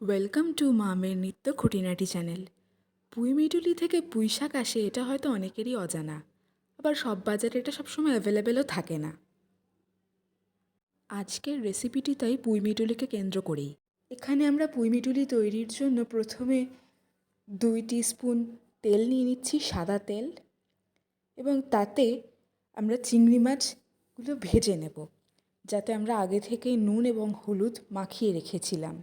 Welcome to মামের নিত্য খুঁটিনাটি চ্যানেল। পুঁই মিটুলি থেকে পুঁই শাক আসে এটা হয়তো অনেকেরই অজানা, আবার সব বাজারে এটা সবসময় অ্যাভেলেবেলও থাকে না। আজকের রেসিপিটি তাই পুঁই মিটুলিকে কেন্দ্র করেই। এখানে আমরা পুঁই মিটুলি তৈরির জন্য প্রথমে দুই স্পুন তেল নিয়ে নিচ্ছি সাদা তেল, এবং তাতে আমরা চিংড়ি মাছগুলো ভেজে নেব, যাতে আমরা আগে থেকেই নুন এবং হলুদ মাখিয়ে রেখেছিলাম।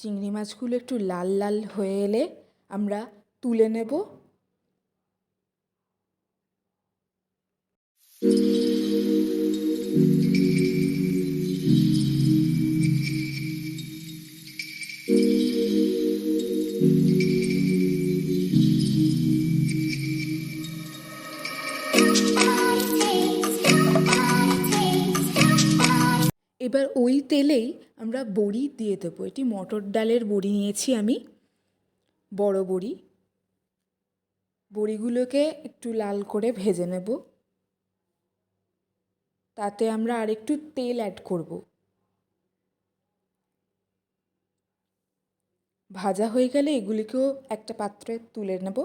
চিংড়ি মাছগুলো একটু লাল লাল হয়ে এলে আমরা তুলে নেব। এবার ওই তেলেই আমরা বড়ি দিয়ে দেবো। এটি মটর ডালের বড়ি নিয়েছি আমি, বড় বড়ি। বড়িগুলোকে একটু লাল করে ভেজে নেব। তাতে আমরা আর একটু তেল অ্যাড করব। ভাজা হয়ে গেলে এগুলিকেও একটা পাত্রে তুলে নেব।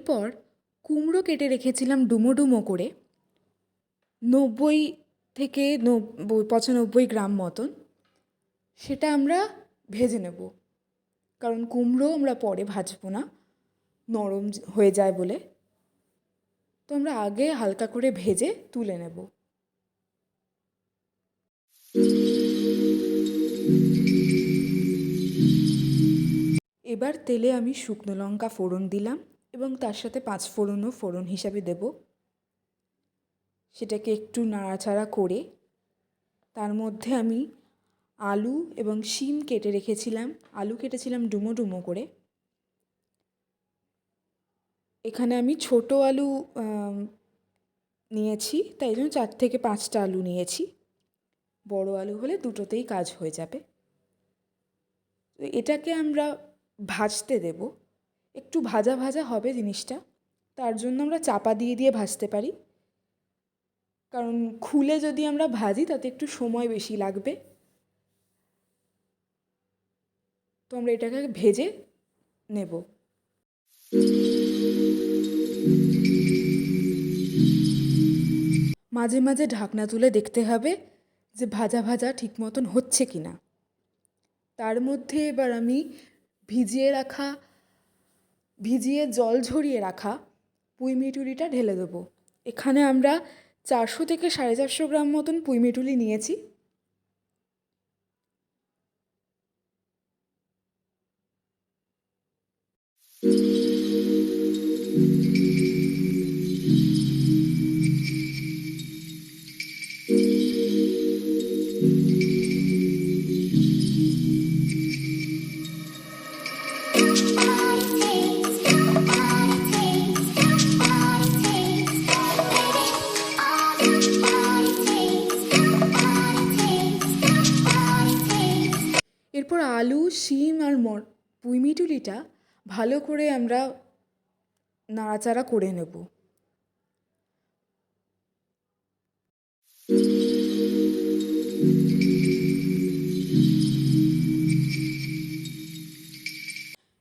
এরপর কুমড়ো কেটে রেখেছিলাম ডুমো ডুমো করে, নব্বই থেকে নব্বই, পঁচানব্বই গ্রাম মতন। সেটা আমরা ভেজে নেব। কারণ কুমড়ো আমরা পরে ভাজবো না, নরম হয়ে যায় বলে। তো আমরা আগে হালকা করে ভেজে তুলে নেব। এবার তেলে আমি শুকনো লঙ্কা ফোড়ন দিলাম। এবং তার সাথে পাঁচ ফোড়নও ফোড়ন হিসাবে দেব। সেটাকে একটু নাড়াচাড়া করে তার মধ্যে আমি আলু এবং শিম কেটে রেখেছিলাম। আলু কেটেছিলাম ডুমো ডুমো করে। এখানে আমি ছোট আলু নিয়েছি, তাই জন্য চার থেকে পাঁচটা আলু নিয়েছি। বড় আলু হলে দুটোতেই কাজ হয়ে যাবে। এটাকে আমরা ভাজতে দেব। একটু ভাজা ভাজা হবে জিনিসটা। তার জন্য আমরা চাপা দিয়ে দিয়ে ভাজতে পারি। কারণ খুলে যদি আমরা ভাজি, তাতে একটু সময় বেশি লাগবে। তো আমরা এটাকে ভেজে নেব। মাঝে মাঝে ঢাকনা তুলে দেখতে হবে যে ভাজা ভাজা ঠিক মতন হচ্ছে কি না তার মধ্যে এবার আমি ভিজিয়ে রাখা ভিজিয়ে জল ঝরিয়ে রাখা পুঁইমিটুলিটা ঢেলে দেবো। এখানে আমরা চারশো থেকে সাড়ে চারশো গ্রাম মতন পুঁইমিটুলি নিয়েছি। এরপর আলু, শিম আর পুঁই মিটুলিটা ভালো করে আমরা নাড়াচাড়া করে নেব।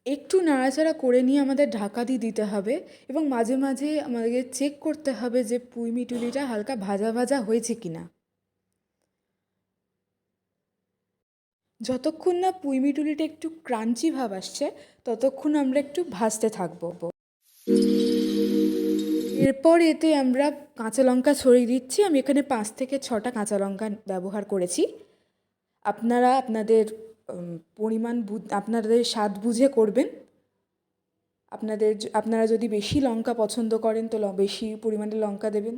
একটু নাড়াচাড়া করে নিয়ে আমাদের ঢাকা দিয়ে দিতে হবে এবং মাঝে মাঝে আমাদেরকে চেক করতে হবে যে পুঁই মিটুলিটা হালকা ভাজা ভাজা হয়েছে কি যতক্ষণ না পুঁই মিটুলিটা একটু ক্রাঞ্চি ভাব আসছে, ততক্ষণ আমরা একটু ভাজতে থাকব। এরপর এতে আমরা কাঁচা লঙ্কা ছড়িয়ে দিচ্ছি। আমি এখানে পাঁচ থেকে ছটা কাঁচা লঙ্কা ব্যবহার করেছি। আপনারা আপনাদের পরিমাণ আপনাদের স্বাদ বুঝে করবেন। আপনাদের আপনারা যদি বেশি লঙ্কা পছন্দ করেন, তো বেশি পরিমাণে লঙ্কা দেবেন।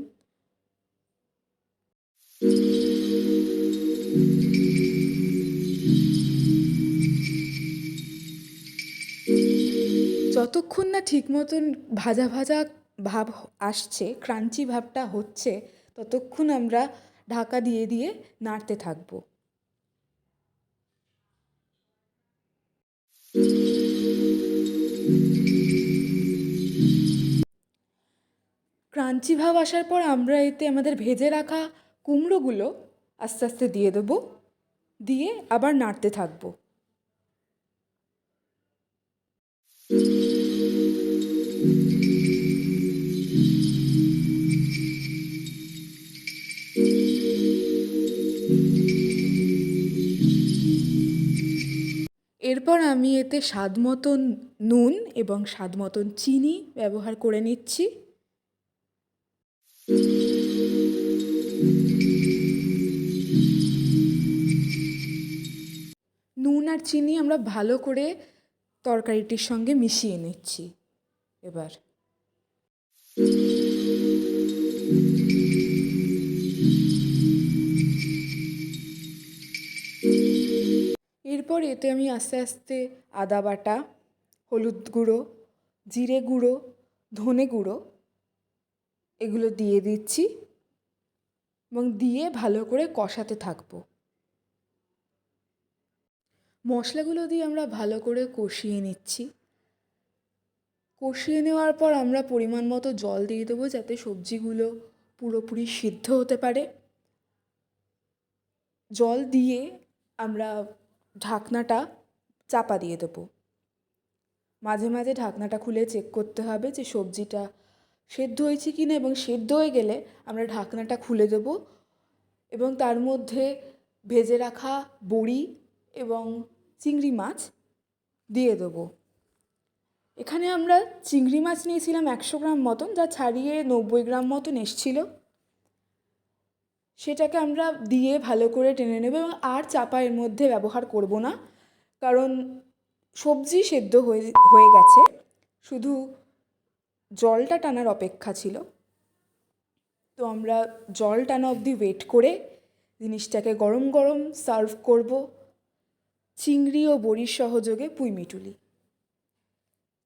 যতক্ষণ না ঠিক মতন ভাজা ভাজা ভাব আসছে, ক্রাঞ্চি ভাবটা হচ্ছে, ততক্ষণ আমরা ঢাকা দিয়ে দিয়ে নাড়তে থাকব। ক্রাঞ্চি ভাব আসার পর আমরা এতে আমাদের ভেজে রাখা কুমড়োগুলো আস্তে আস্তে দিয়ে দেবো, দিয়ে আবার নাড়তে থাকব। আমি এতে স্বাদ মতন নুন এবং স্বাদ মতন চিনি ব্যবহার করে নিচ্ছি। নুন আর চিনি আমরা ভালো করে তরকারিটির সঙ্গে মিশিয়ে নিচ্ছি। এবার এতে আমি আস্তে আস্তে আদা বাটা, হলুদ গুঁড়ো, জিরে গুঁড়ো, ধনে গুঁড়ো এগুলো দিয়ে দিচ্ছি এবং দিয়ে ভালো করে কষাতে থাকব। মশলাগুলো দিয়ে আমরা ভালো করে কষিয়ে নিচ্ছি। কষিয়ে নেওয়ার পর আমরা পরিমাণ মতো জল দিয়ে দেবো যাতে সবজিগুলো পুরোপুরি সিদ্ধ হতে পারে। জল দিয়ে আমরা ঢাকনাটা চাপা দিয়ে দেবো। মাঝে মাঝে ঢাকনাটা খুলে চেক করতে হবে যে সবজিটা সেদ্ধ হয়েছে কি না এবং সেদ্ধ হয়ে গেলে আমরা ঢাকনাটা খুলে দেবো এবং তার মধ্যে ভেজে রাখা বড়ি এবং চিংড়ি মাছ দিয়ে দেবো। এখানে আমরা চিংড়ি মাছ নিয়েছিলাম একশো গ্রাম মতন, যা ছাড়িয়ে নব্বই গ্রাম মতন এসছিল। সেটাকে আমরা দিয়ে ভালো করে টেনে নেব এবং আর চাপা এর মধ্যে ব্যবহার করব না। কারণ সবজি সেদ্ধ হয়ে হয়ে গেছে। শুধু জলটা টানার অপেক্ষা ছিল। তো আমরা জল টানা অবধি ওয়েট করে জিনিসটাকে গরম গরম সার্ভ করব। চিংড়ি ও বড়ির সহযোগে পুঁইমিটুলি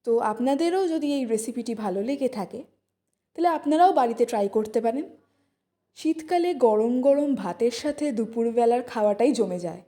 তো আপনাদেরও যদি এই রেসিপিটি ভালো লেগে থাকে, তাহলে আপনারাও বাড়িতে ট্রাই করতে পারেন। শীতকালে গরম গরম ভাতের সাথে দুপুরবেলার খাওয়াটাই জমে যায়।